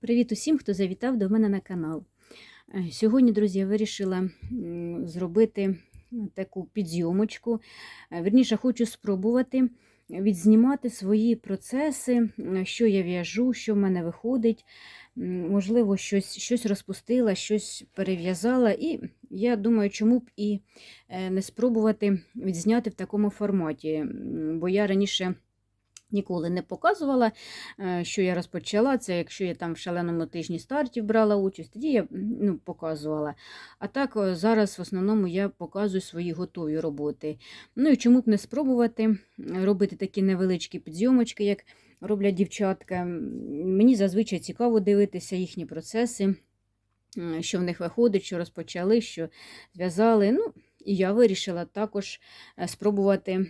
Привіт усім, хто завітав до мене на канал. Е, Сьогодні, друзі, я вирішила зробити таку підйомочку. Е, Вірніше, хочу спробувати відзнімати свої процеси, е, що я в'яжу, що в мене виходить. Можливо, щось, щось розпустила, щось перев'язала. І я думаю, чому б і е, не спробувати відзняти в такому форматі. Бо я раніше. Ніколи не показувала, е, що я розпочала. Це якщо я там в шаленому тижні стартів брала участь, тоді я ну, показувала. А так е, зараз в основному я показую свої готові роботи. Ну і чому б не спробувати робити такі невеличкі підйомочки, як роблять дівчатка. Мені зазвичай цікаво дивитися їхні процеси, що в них виходить, що розпочали, що зв'язали. Ну, і я вирішила також е, спробувати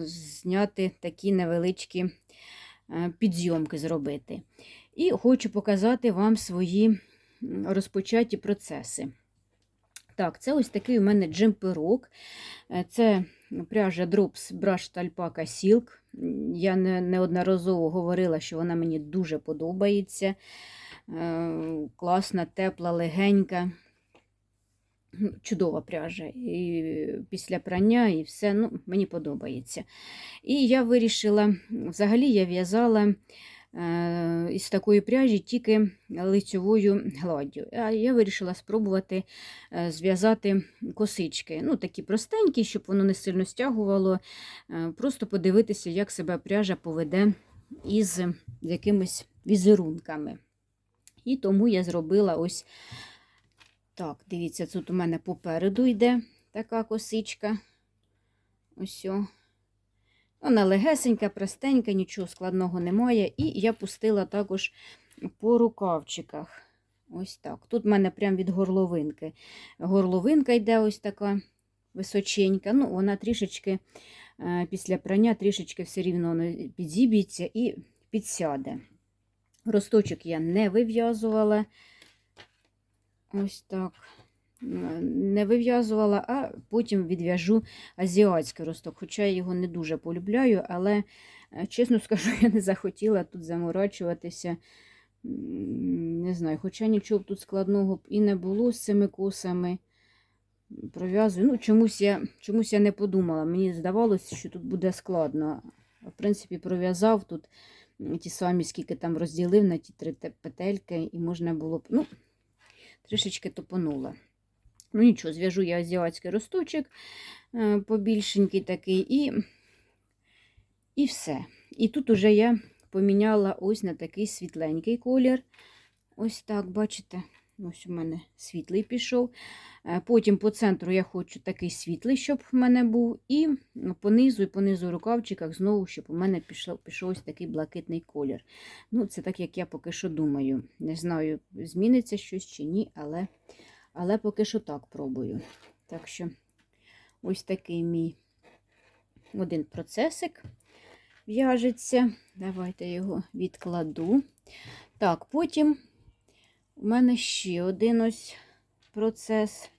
зняти такі невеличкі е, підйомки зробити. І хочу показати вам свої розпочаті процеси. Так, це ось такий у мене джемперок. Е, Це пряжа Drops Brush Alpaca Silk. Я неодноразово говорила, що вона мені дуже подобається. Класна, тепла, легенька. Чудова пряжа. І після прання, і все, ну, мені подобається. І я вирішила, взагалі я в'язала е, із такої пряжі тільки лицьовою гладдю. А я вирішила спробувати е, зв'язати косички. Ну, такі простенькі, щоб воно не сильно стягувало. Е, просто подивитися, як себе пряжа поведе із якимись візерунками. І тому я зробила ось так, дивіться, тут у мене попереду йде така косичка. Ось. Вона легесенька, простенька, нічого складного немає. І я пустила також по рукавчиках. Ось так. Тут в мене прямо від горловинки. Горловинка йде ось така височенька. Ну, вона трішечки е, після прання трішечки все рівно підзіб'ється і підсяде. Росточок я не вив'язувала. Ось так. Не вив'язувала, а потім відв'яжу азіатський росток. Хоча я його не дуже полюбляю, але, е, чесно скажу, я не захотіла тут заморачуватися. Не знаю, хоча нічого б тут складного б і не було з цими косами. Пров'язую. Ну, чомусь я, чомусь я не подумала. Мені здавалося, що тут буде складно. В принципі, пров'язав тут ті самі, скільки там розділив на ті три петельки, і можна було б. Ну, трішечки топонула. Ну, нічого, зв'яжу я азіатський росточок е, побільшенький такий, і, і все. І тут уже я поміняла ось на такий світленький колір. Ось так, бачите? Ось у мене світлий пішов. Е, Потім по центру я хочу такий світлий, щоб в мене був. І понизу і понизу рукавчиках знову, щоб у мене пішов, пішов ось такий блакитний колір. Ну, це так, як я поки що думаю. Не знаю, зміниться щось чи ні, але, але поки що так пробую. Так що ось такий мій один процесик в'яжеться. Давайте його відкладу. Так, потім у мене ще один ось процес.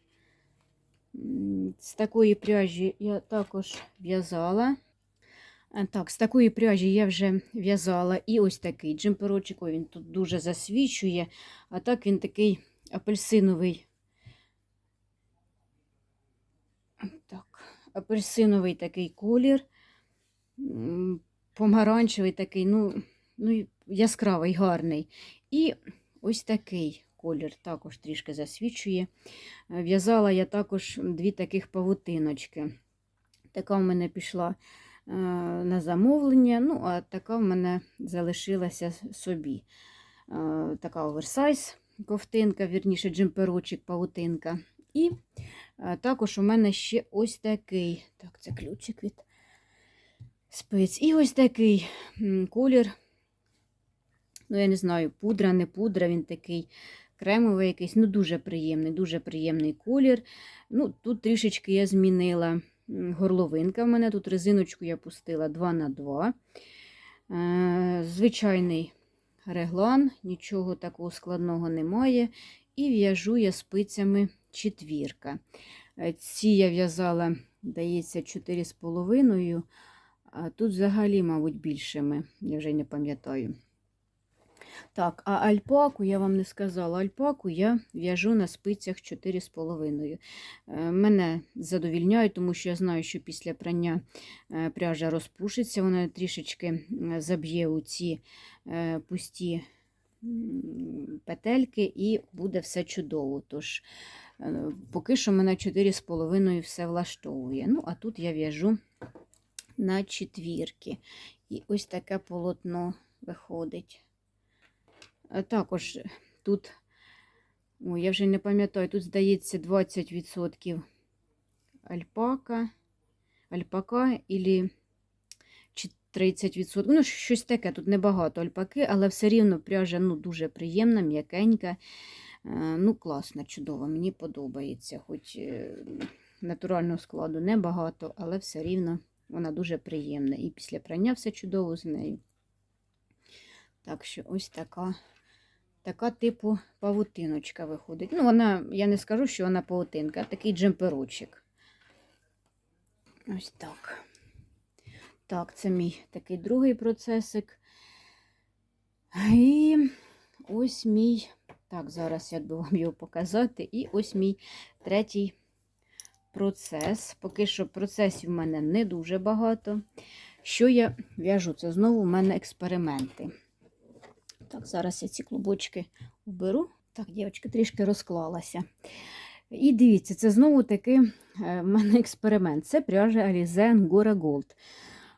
З такої пряжі я також в'язала. Е, Так, з такої пряжі я вже в'язала і ось такий джемперочок. Він тут дуже засвічує, а так він такий апельсиновий. Так, апельсиновий такий колір, помаранчевий такий, ну, ну яскравий, гарний. І ось такий колір також трішки засвічує. Е, В'язала я також дві таких павутиночки. Така в мене пішла е, на замовлення, ну, а така в мене залишилася собі. Е, Така оверсайз ковтинка, вірніше, джемперочок, павутинка. І також у мене ще ось такий. Так, це ключик від спиць. І ось такий колір. Ну, я не знаю, пудра, не пудра, він такий кремовий якийсь, ну дуже приємний, дуже приємний колір. Ну, Тут трішечки я змінила горловинка. в мене тут резиночку я пустила 2 на 2 Е, Звичайний реглан, нічого такого складного немає. І в'яжу я спицями четвірка. Е, Ці я в'язала, здається, 4,5, а тут взагалі, мабуть, більшими, я вже не пам'ятаю. Так, а альпаку я вам не сказала. Альпаку я в'яжу на спицях 4,5. Е, Мене задовільняє, тому що я знаю, що після прання е, пряжа розпушиться, вона трішечки заб'є у ці е, пусті петельки і буде все чудово. Тож, е, поки що мене 4,5 все влаштовує. Ну, а тут я в'яжу на четвірки. І ось таке полотно виходить. А також тут, ой, я вже не пам'ятаю, тут здається 20% альпака, альпака ілі 30%. Ну, щось таке, тут небагато альпаки, але все рівно пряжа ну, дуже приємна, м'якенька. Е, Ну, класна, чудова, мені подобається. Хоч е, натурального складу небагато, але все рівно вона дуже приємна. І після прання все чудово з нею. Так що ось така, така типу павутиночка виходить. Ну, вона, я не скажу, що вона павутинка, а такий джемперочок. Ось так. Так, це мій такий другий процесик. І ось мій, так, зараз я би вам його показати. І ось мій третій процес. Поки що процесів в мене не дуже багато. Що я в'яжу? Це знову в мене експерименти. Так, зараз я ці клубочки уберу. Так, дівчатка трішки розклалася. І дивіться, це знову таки е, в мене експеримент. Це пряжа Alize Angora Gold.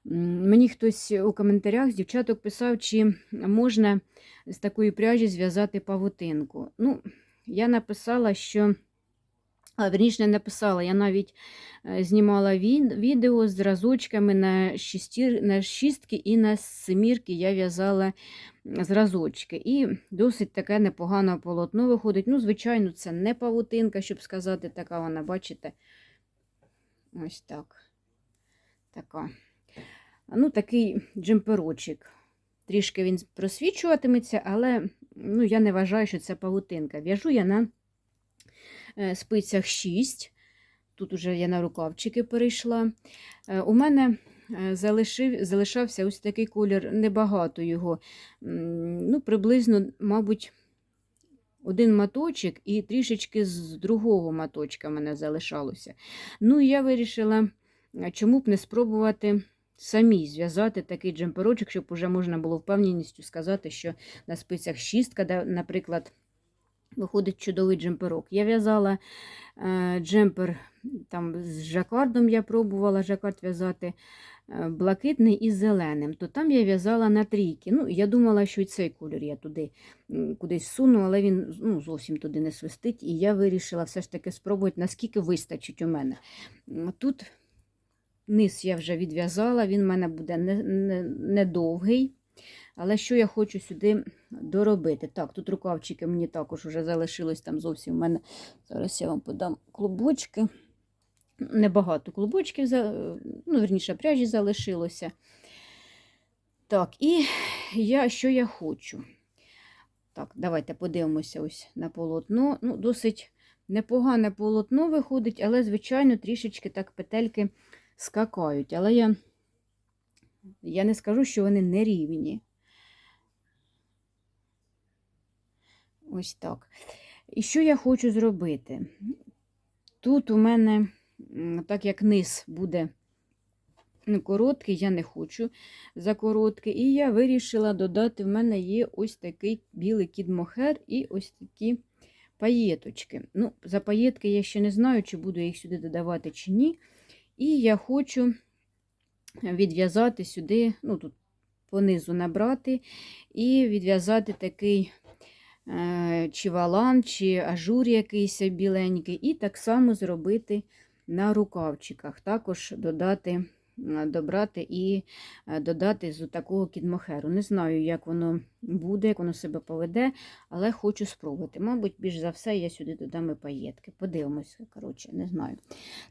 Мені хтось у коментарях з дівчаток писав, чи можна з такої пряжі зв'язати павутинку. Ну, я написала, що. А, верніше, не написала, я навіть е, знімала відео з зразочками на шістки і на семірки я в'язала зразочки. І досить таке непогане полотно виходить. Ну, звичайно, це не павутинка, щоб сказати, така вона, бачите, ось так. Така. Ну, такий джемперочок. Трішки він просвічуватиметься, але ну, я не вважаю, що це павутинка. В'яжу я на е, спицях 6. Тут уже я на рукавчики перейшла. Е, У мене залишив, залишався ось такий колір, небагато його. Ну, приблизно, мабуть, один маточок і трішечки з другого маточка мене залишалося. Ну, я вирішила, чому б не спробувати самі зв'язати такий джемперочок, щоб уже можна було впевненістю сказати, що на спицях шістка, де, наприклад, виходить чудовий джемперок. Я в'язала е, джемпер там з жакардом, я пробувала жакард в'язати е, блакитний із зеленим, то там я в'язала на трійки. Ну, я думала, що і цей колір я туди кудись суну, але він ну, зовсім туди не свистить. І я вирішила все ж таки спробувати, наскільки вистачить у мене. Тут низ я вже відв'язала, він в мене буде недовгий. Не, не але що я хочу сюди доробити? Так, тут рукавчики мені також вже залишилось там зовсім у мене. Зараз я вам подам клубочки. Небагато клубочків, ну, верніше, пряжі залишилося. Так, і я, що я хочу? Так, давайте подивимося ось на полотно. Ну, досить непогане полотно виходить, але, звичайно, трішечки так петельки скакають. Але я, я не скажу, що вони не рівні. Ось так. І що я хочу зробити? Тут у мене, так як низ буде короткий, я не хочу за короткий. І я вирішила додати, в мене є ось такий білий кіт-мохер і ось такі паєточки. Ну, за паєтки я ще не знаю, чи буду їх сюди додавати, чи ні. І я хочу відв'язати сюди, ну тут понизу набрати, і відв'язати такий е, чи валан, чи ажур якийсь біленький, і так само зробити на рукавчиках. Також додати, добрати і е, додати з такого кідмохеру. Не знаю, як воно буде, як воно себе поведе, але хочу спробувати. Мабуть, більш за все, я сюди додам і паєтки. Подивимося, коротше, не знаю.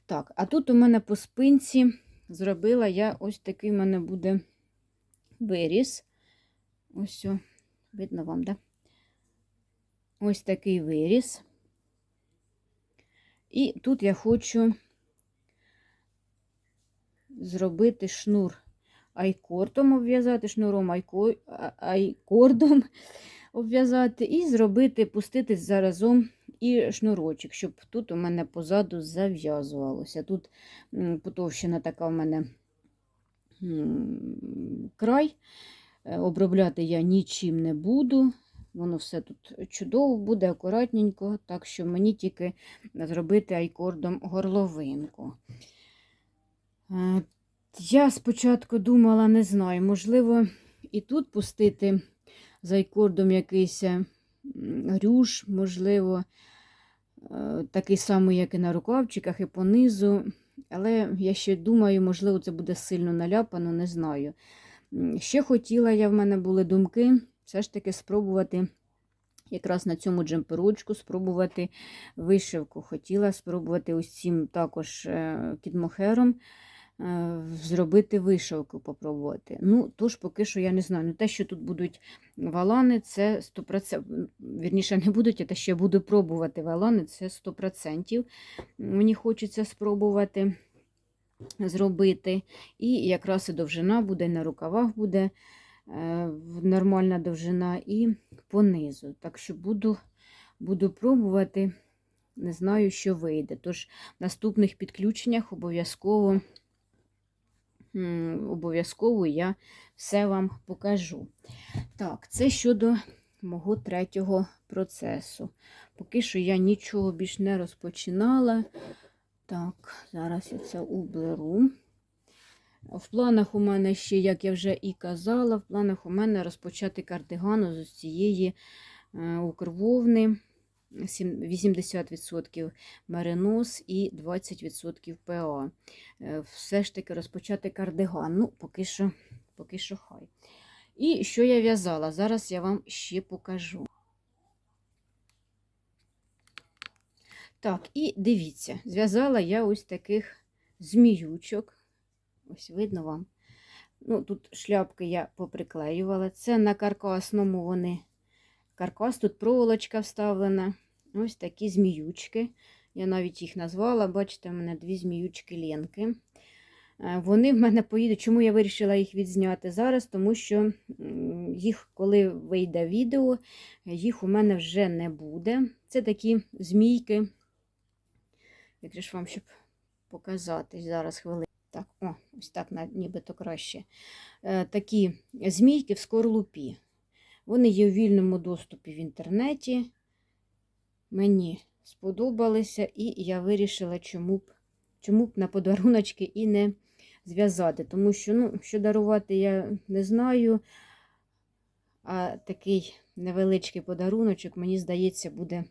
Так, а тут у мене по спинці зробила я ось такий у мене буде виріз. Ось, видно вам, да? Ось такий виріз. І тут я хочу зробити шнур айкортом, обв'язати шнуром айко- айкордом. обв'язати і зробити, пустити заразом і шнурочок, щоб тут у мене позаду зав'язувалося. Тут м, потовщена така в мене край. Е, Обробляти я нічим не буду. Воно все тут чудово буде, акуратненько, так що мені тільки зробити айкордом горловинку. Е, Я спочатку думала, не знаю, можливо, і тут пустити з айкордом якийсь м, рюш, можливо, е, такий самий, як і на рукавчиках, і понизу. Але я ще думаю, можливо, це буде сильно наляпано, не знаю. Ще хотіла я, в мене були думки, все ж таки спробувати якраз на цьому джемперочку спробувати вишивку. Хотіла спробувати цим також е, кідмохером е, зробити вишивку, попробувати. Ну, тож поки що я не знаю. Ну, те, що тут будуть валани, це 100%. Вірніше, не будуть, а те, що я буду пробувати валани, це 100%. Мені хочеться спробувати зробити. І якраз і довжина буде, і на рукавах буде нормальна довжина, і понизу. Так що буду, буду пробувати, не знаю, що вийде. Тож в наступних підключеннях обов'язково обов'язково я все вам покажу. Так, це щодо мого третього процесу. Поки що я нічого більш не розпочинала. Так, зараз я це уберу. В планах у мене ще, як я вже і казала, в планах у мене розпочати кардигану з цієї е, укрвовни. 80% меринос і 20% ПА. Е, Все ж таки розпочати кардиган. Ну, поки що, поки що хай. І що я в'язала? Зараз я вам ще покажу. Так, і дивіться, зв'язала я ось таких зміючок. Ось видно вам. Ну, тут шляпки я поприклеювала. Це на каркасному вони. Каркас, тут проволочка вставлена. Ось такі зміючки. Я навіть їх назвала. Бачите, в мене дві зміючки Ленки. Е, Вони в мене поїдуть. Чому я вирішила їх відзняти зараз? Тому що їх, коли вийде відео, їх у мене вже не буде. Це такі змійки. Як ж вам щоб показати зараз хвилину. Так, о, ось так нібито краще. Е, такі змійки в скорлупі. Вони є у вільному доступі в інтернеті. Мені сподобалися, і я вирішила, чому б, чому б на подаруночки і не зв'язати. Тому що, ну, що дарувати, я не знаю. А такий невеличкий подаруночок, мені здається, буде,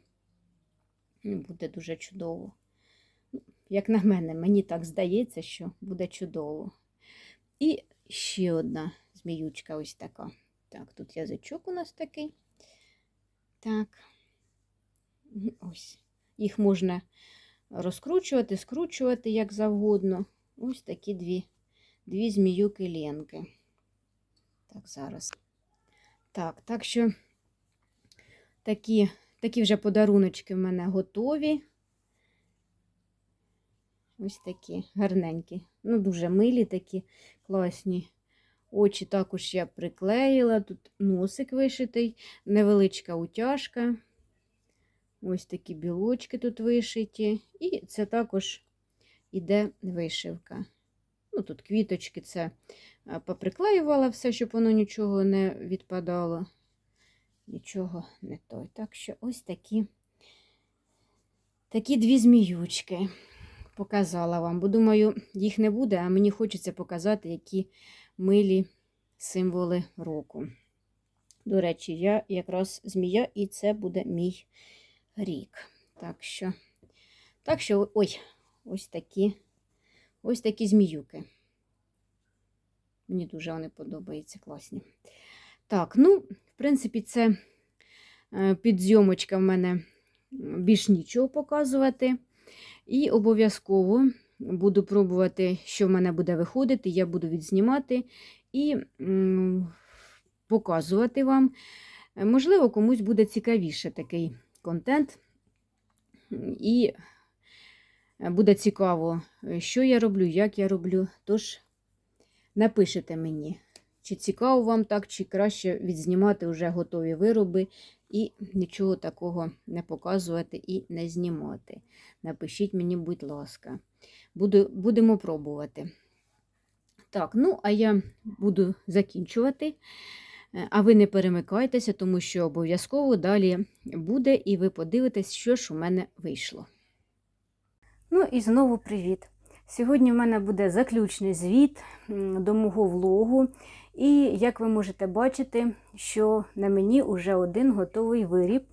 ну, буде дуже чудово. Як на мене, мені так здається, що буде чудово. І ще одна зміючка ось така. Так, тут язичок у нас такий. Так. Ось. Їх можна розкручувати, скручувати як завгодно. Ось такі дві, дві зміюки Ленки. Так, зараз. Так, так що такі, такі вже подаруночки в мене готові. Ось такі гарненькі. Ну, дуже милі такі, класні. Очі також я приклеїла. Тут носик вишитий, невеличка утяжка. Ось такі білочки тут вишиті. І це також іде вишивка. Ну, тут квіточки це поприклеювала все, щоб воно нічого не відпадало. Нічого не той. Так що ось такі, такі дві зміючки показала вам, бо думаю, їх не буде, а мені хочеться показати, які милі символи року. До речі, я якраз змія, і це буде мій рік. Так що, так що ой, ось такі, ось такі зміюки. Мені дуже вони подобаються, класні. Так, ну, в принципі, це е, підзйомочка в мене більш нічого показувати. І обов'язково буду пробувати, що в мене буде виходити. Я буду відзнімати і показувати вам. Можливо, комусь буде цікавіше такий контент. І буде цікаво, що я роблю, як я роблю. Тож напишете мені, чи цікаво вам так, чи краще відзнімати вже готові вироби і нічого такого не показувати і не знімати. Напишіть мені, будь ласка. Буду, будемо пробувати. Так, ну, а я буду закінчувати. Е, А ви не перемикайтеся, тому що обов'язково далі буде, і ви подивитесь, що ж у мене вийшло. Ну і знову привіт! Сьогодні в мене буде заключний звіт до мого влогу. І як ви можете бачити, що на мені вже один готовий виріб,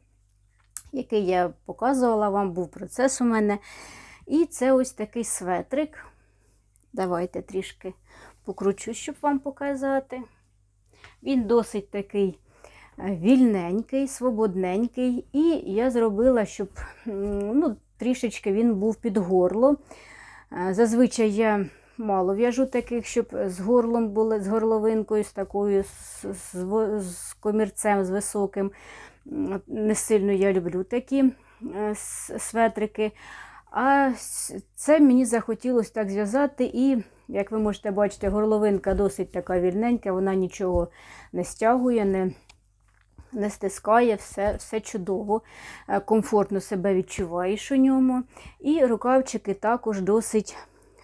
який я показувала вам, був процес у мене. І це ось такий светрик. Давайте трішки покручу, щоб вам показати. Він досить такий е, вільненький, свободненький. І я зробила, щоб ну, трішечки він був під горло. Е, Зазвичай я мало в'яжу таких, щоб з горлом були, з горловинкою, з такою, з, з, з комірцем, з високим. Не сильно я люблю такі е, светрики. А це мені захотілося так зв'язати. І, як ви можете бачити, горловинка досить така вільненька, вона нічого не стягує, не, не стискає, все, все чудово, Е, комфортно себе відчуваєш у ньому. І рукавчики також досить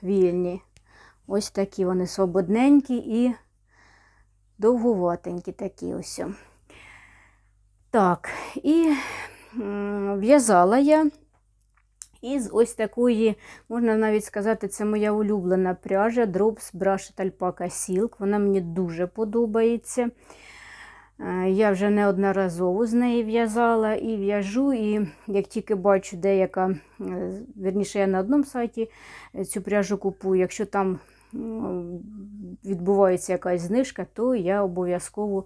вільні. Ось такі вони свободненькі і довгуватенькі такі ось. Так, і в'язала я із ось такої, можна навіть сказати, це моя улюблена пряжа Drops Brushed Alpaca Silk. Вона мені дуже подобається. Е, Я вже неодноразово з неї в'язала і в'яжу, і як тільки бачу деяка, е, вірніше, я на одному сайті е, цю пряжу купую, якщо там відбувається якась знижка, то я обов'язково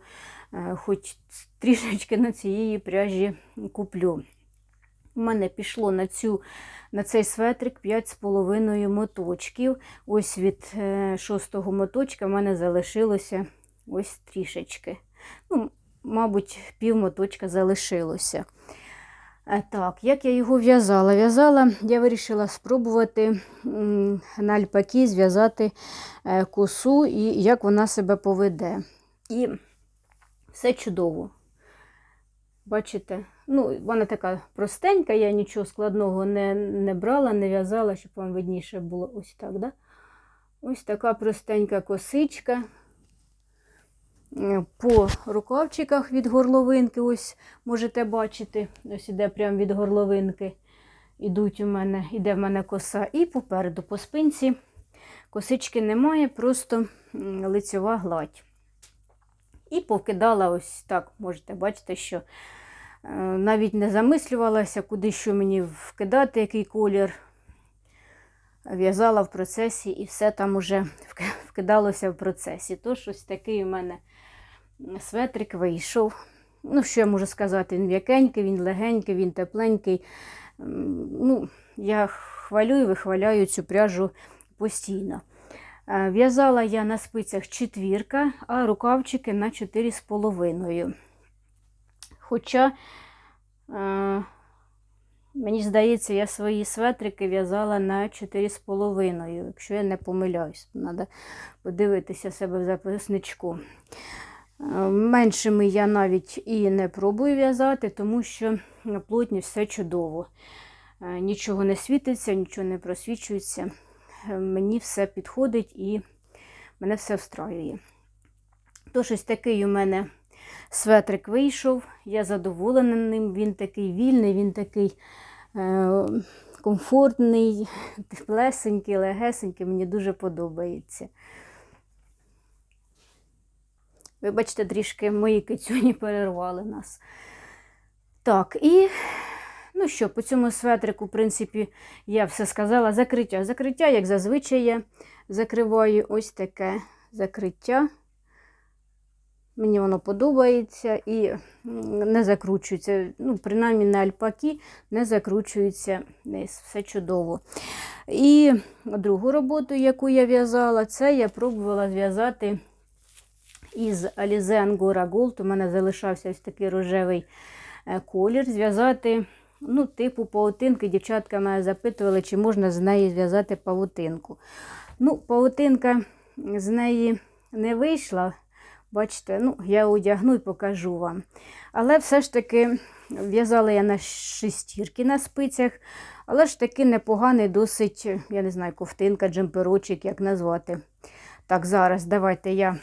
е, хоч трішечки на цієї пряжі куплю. У мене пішло на, цю, на цей светрик 5,5 моточків. Ось від е, шостого моточка в мене залишилося ось трішечки. Ну, мабуть, пів моточка залишилося. Е, Так, як я його в'язала? В'язала, я вирішила спробувати на альпакі зв'язати е, косу і як вона себе поведе. І все чудово. Бачите? Ну, вона така простенька, я нічого складного не, не брала, не в'язала, щоб вам видніше було ось так. Да? Ось така простенька косичка. По рукавчиках від горловинки, ось можете бачити, ось іде прямо від горловинки. Ідуть у мене, іде в мене коса. І попереду по спинці косички немає, просто лицьова гладь. І повкидала ось так, можете бачити, що е, навіть не замислювалася, куди що мені вкидати, який колір. В'язала в процесі і все там уже вкидалося в процесі. Тож ось такий у мене светрик вийшов. Ну, що я можу сказати, він м'якенький, він легенький, він тепленький. Ну, я хвалю і вихваляю цю пряжу постійно. Е, В'язала я на спицях четвірка, а рукавчики на 4,5. Хоча, е, мені здається, я свої светрики в'язала на 4,5, якщо я не помиляюсь. Треба подивитися себе в записничку. Меншими я навіть і не пробую в'язати, тому що на плотні все чудово. Е, Нічого не світиться, нічого не просвічується. Е, Мені все підходить і мене все встраює. Тож ось такий у мене светрик вийшов. Я задоволена ним. Він такий вільний, він такий е, комфортний, теплесенький, легесенький. Мені дуже подобається. Вибачте, трішки мої кицюні перервали нас. Так, і ну що, по цьому светрику, в принципі, я все сказала. Закриття. Закриття, як зазвичай, я закриваю ось таке закриття. Мені воно подобається і не закручується. Ну, принаймні на альпакі не закручується низ. Все чудово. І другу роботу, яку я в'язала, це я пробувала зв'язати із Alize Angora Gold. У мене залишався ось такий рожевий е, колір. Зв'язати, ну, типу паутинки. Дівчатка мене запитували, чи можна з неї зв'язати павутинку. Ну, павутинка з неї не вийшла. Бачите, ну, я одягну і покажу вам. Але все ж таки в'язала я на шестірки на спицях, але ж таки непоганий, досить, я не знаю, ковтинка, джемперочок, як назвати. Так, зараз давайте я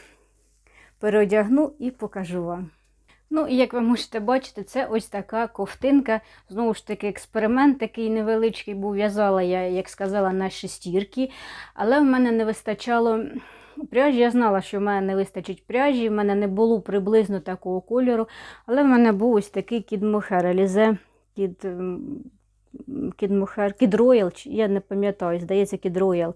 переодягну і покажу вам. Ну, і як ви можете бачити, це ось така ковтинка. Знову ж таки, експеримент такий невеличкий був. В'язала я, як сказала, на шестірки, але в мене не вистачало пряжі. Я знала, що в мене не вистачить пряжі, в мене не було приблизно такого кольору, але в мене був ось такий кід-мохер, Алізе кід, кід-мохер, кід-роял, я не пам'ятаю, здається, кід-роял.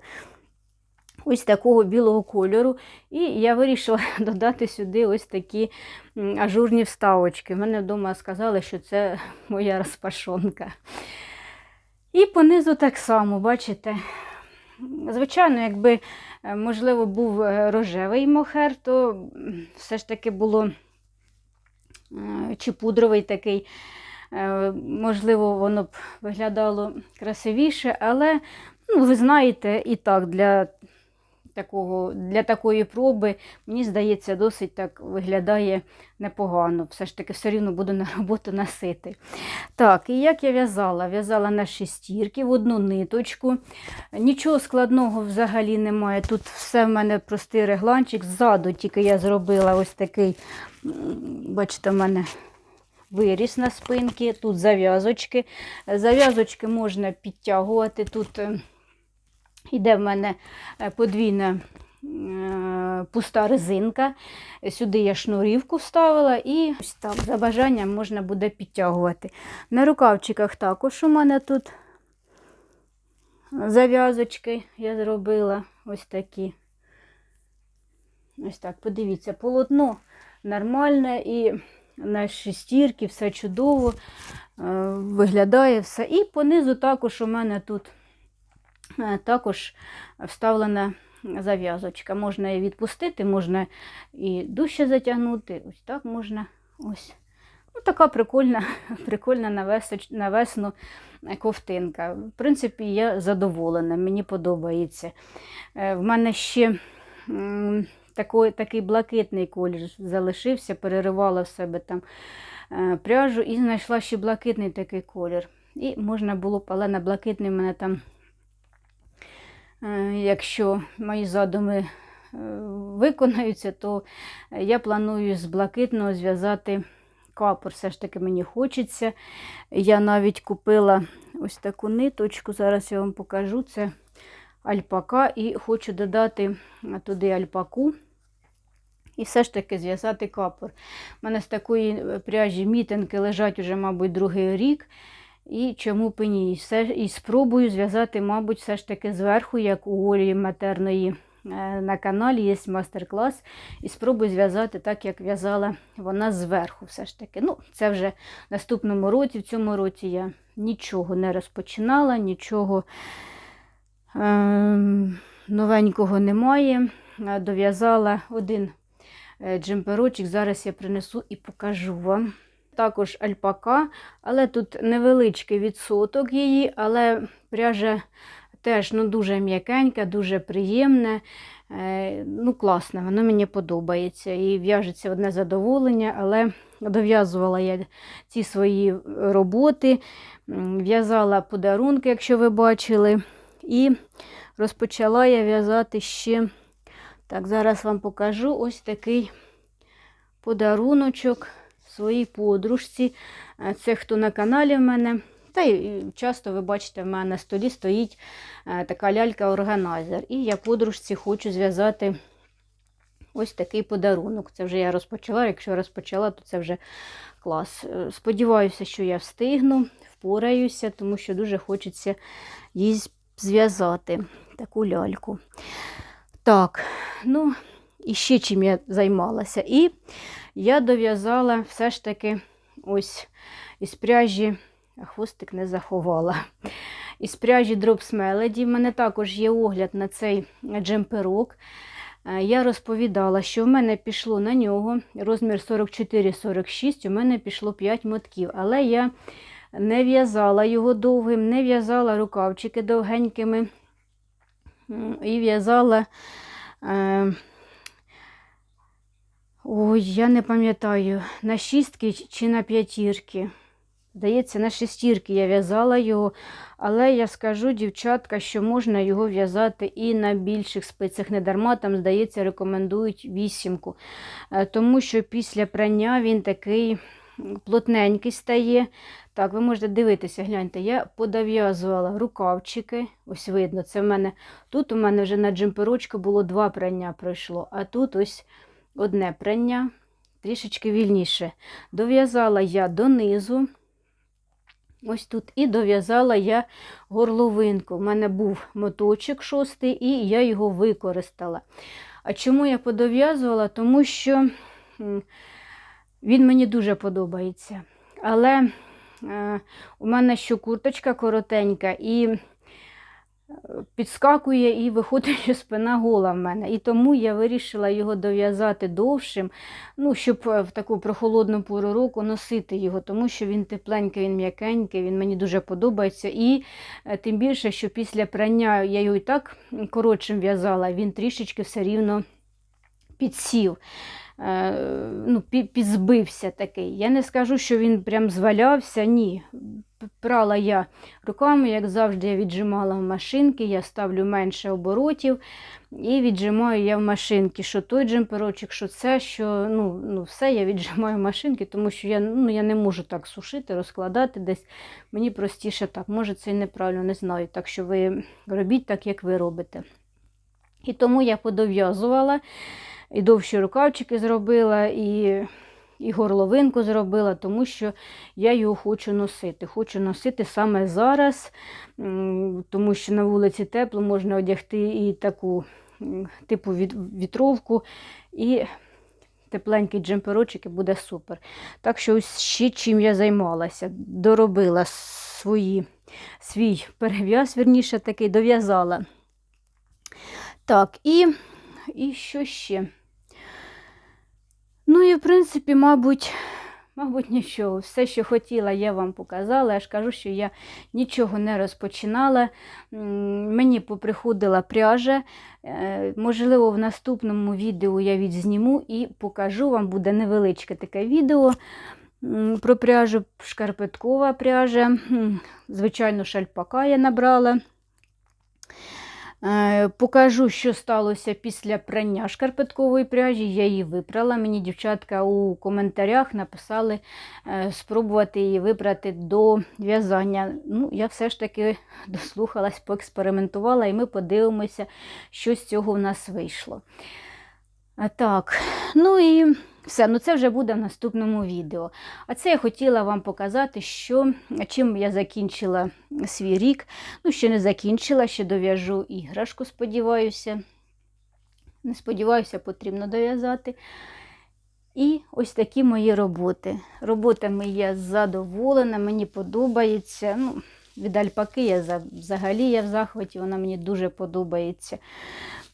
Ось такого білого кольору. І я вирішила додати сюди ось такі ажурні вставочки. Мене вдома сказали, що це моя розпашонка. І понизу так само, бачите. Звичайно, якби, е, можливо, був е, рожевий мохер, то все ж таки було чи пудровий такий. Е, Можливо, воно б виглядало красивіше, але ну, ви знаєте, і так для такого, для такої проби, мені здається, досить так виглядає непогано. Все ж таки, все рівно буду на роботу носити. Так, і як я в'язала? В'язала на шестірки в одну ниточку. Нічого складного взагалі немає. Тут все в мене простий регланчик. Ззаду тільки я зробила ось такий, бачите, в мене. Виріс на спинки, тут зав'язочки. Зав'язочки можна підтягувати. Тут е, Іде в мене е, подвійна е, пуста резинка. Сюди я шнурівку вставила і ось так, за бажанням можна буде підтягувати. На рукавчиках також у мене тут зав'язочки я зробила ось такі. Ось так, подивіться, полотно нормальне і на шестірки, все чудово, е, виглядає все. І понизу також у мене тут також вставлена зав'язочка. Можна її відпустити, можна і дужче затягнути. Ось так можна. Ось. Ну, така прикольна, прикольна на, весну ковтинка. В принципі, я задоволена, мені подобається. Е, В мене ще такий, такий блакитний колір залишився, переривала в себе там е, пряжу і знайшла ще блакитний такий колір. І можна було б, але на блакитний мене там Е, Якщо мої задуми е, виконаються, то я планую з блакитного зв'язати капор. Все ж таки мені хочеться. Я навіть купила ось таку ниточку, зараз я вам покажу. Це альпака, і хочу додати туди альпаку. І все ж таки зв'язати капор. У мене з такої е, пряжі мітинки лежать уже, мабуть, другий рік. І чому б і ні? Все, і спробую зв'язати, мабуть, все ж таки зверху, як у Олі матерної е, на каналі є мастер-клас. І спробую зв'язати так, як в'язала вона зверху. все ж таки. Ну, Це вже в наступному році, в цьому році я нічого не розпочинала, нічого е, новенького немає. Е, Дов'язала один е, джемперочок. Зараз я принесу і покажу вам також альпака, але тут невеличкий відсоток її, але пряжа теж ну, дуже м'якенька, дуже приємне. Е, ну, класне, воно мені подобається. І в'яжеться одне задоволення, але дов'язувала я ці свої роботи, в'язала подарунки, якщо ви бачили. І розпочала я в'язати ще, так, зараз вам покажу ось такий подаруночок своїй подружці. Е, Це хто на каналі в мене. Та й часто ви бачите, в мене на столі стоїть е, така лялька-органайзер. І я подружці хочу зв'язати ось такий подарунок. Це вже я розпочала. Якщо розпочала, то це вже клас. Е, Сподіваюся, що я встигну, впораюся, тому що дуже хочеться їй зв'язати таку ляльку. Так, ну, і ще чим я займалася. І я дов'язала все ж таки ось із пряжі, хвостик не заховала. Із пряжі Drops Melody. В мене також є огляд на цей джемперок. Е, Я розповідала, що в мене пішло на нього розмір 44-46, у мене пішло 5 мотків, але я не в'язала його довгим, не в'язала рукавчики довгенькими і в'язала. Ой, я не пам'ятаю, на шістки чи на п'ятірки. Здається, на шестірки я в'язала його, але я скажу, дівчатка, що можна його в'язати і на більших спицях. Не дарма, там, здається, рекомендують вісімку. Е, Тому що після прання він такий плотненький стає. Так, ви можете дивитися, гляньте, я подав'язувала рукавчики. Ось видно, це в мене. Тут у мене вже на джемперочку було два прання пройшло, а тут ось одне прання, трішечки вільніше. Дов'язала я донизу. Ось тут і дов'язала я горловинку. У мене був моточок шостий, і я його використала. А чому я подов'язувала? Тому що він мені дуже подобається. Але е, у мене ще курточка коротенька і підскакує, і виходить, що спина гола в мене. І тому я вирішила його дов'язати довшим, ну, щоб е, в таку прохолодну пору року носити його, тому що він тепленький, він м'якенький, він мені дуже подобається. І е, тим більше, що після прання я його і так коротшим в'язала, він трішечки все рівно підсів. Е, ну, підзбився такий. Я не скажу, що він прям звалявся, ні. Прала я руками, як завжди, я віджимала в машинки, я ставлю менше оборотів і віджимаю я в машинки, що той джемперочок, що це, що ну, ну, все я віджимаю в машинки, тому що я, ну, я не можу так сушити, розкладати десь. Мені простіше так. Може, це і неправильно, не знаю. Так що ви робіть так, як ви робите. І тому я подов'язувала, і довші рукавчики зробила, і, і горловинку зробила, тому що я його хочу носити. Хочу носити саме зараз, тому що на вулиці тепло, можна одягти і таку типу вітровку, і тепленький джемперочок і буде супер. Так що ось ще чим я займалася. Доробила свої, свій перев'яз, вірніше такий, дов'язала. Так, і, і що ще? Ну і в принципі, мабуть, мабуть, нічого. Все, що хотіла, я вам показала. Я ж кажу, що я нічого не розпочинала. Мені поприходила пряжа. Е, Можливо, в наступному відео я відзніму і покажу вам, буде невеличке таке відео про пряжу, шкарпеткова пряжа. Звичайно, шальпака я набрала. Е, Покажу, що сталося після прання шкарпеткової пряжі. Я її випрала. Мені дівчатка у коментарях написали е, спробувати її вибрати до в'язання. Ну, я все ж таки дослухалась, поекспериментувала, і ми подивимося, що з цього в нас вийшло. Так, ну і все, ну це вже буде в наступному відео. А це я хотіла вам показати, що, чим я закінчила свій рік. Ну, ще не закінчила, ще дов'яжу іграшку, сподіваюся. Не сподіваюся, потрібно дов'язати. І ось такі мої роботи. Роботами я задоволена, мені подобається. Ну, від альпаки я взагалі я в захваті, вона мені дуже подобається.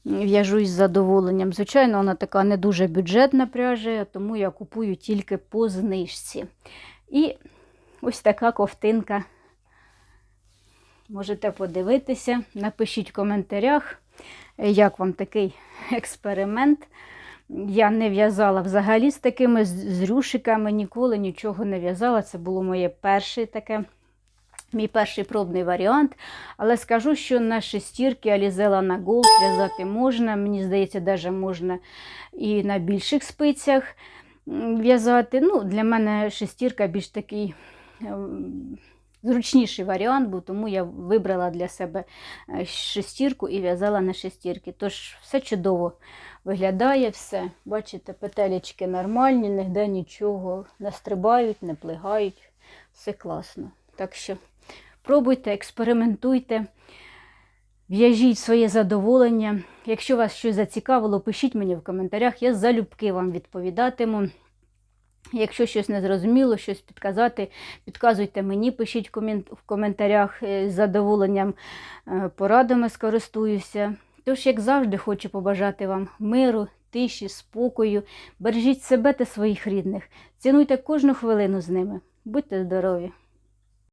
В'яжу із задоволенням. Звичайно, вона така не дуже бюджетна пряжа, тому я купую тільки по знижці. І ось така ковтинка. Можете подивитися, напишіть в коментарях, як вам такий експеримент. Я не в'язала взагалі з такими з- з рюшиками, ніколи нічого не в'язала. Це було моє перше таке, мій перший пробний варіант. Але скажу, що на шестірки Алізела на Gold в'язати можна. Мені здається, навіть можна і на більших спицях в'язати. Ну, для мене шестірка більш такий. ем, Зручніший варіант був, тому я вибрала для себе е, шестірку і в'язала на шестірки. Тож все чудово виглядає, все. Бачите, петелечки нормальні, ніде нічого не стрибають, не плигають. Все класно. Так що пробуйте, експериментуйте, в'яжіть своє задоволення. Якщо вас щось зацікавило, пишіть мені в коментарях, я залюбки вам відповідатиму. Якщо щось не зрозуміло, щось підказати, підказуйте мені, пишіть в коментарях е, з задоволенням е, порадами скористуюся. Тож, як завжди, хочу побажати вам миру, тиші, спокою. Бережіть себе та своїх рідних. Цінуйте кожну хвилину з ними. Будьте здорові!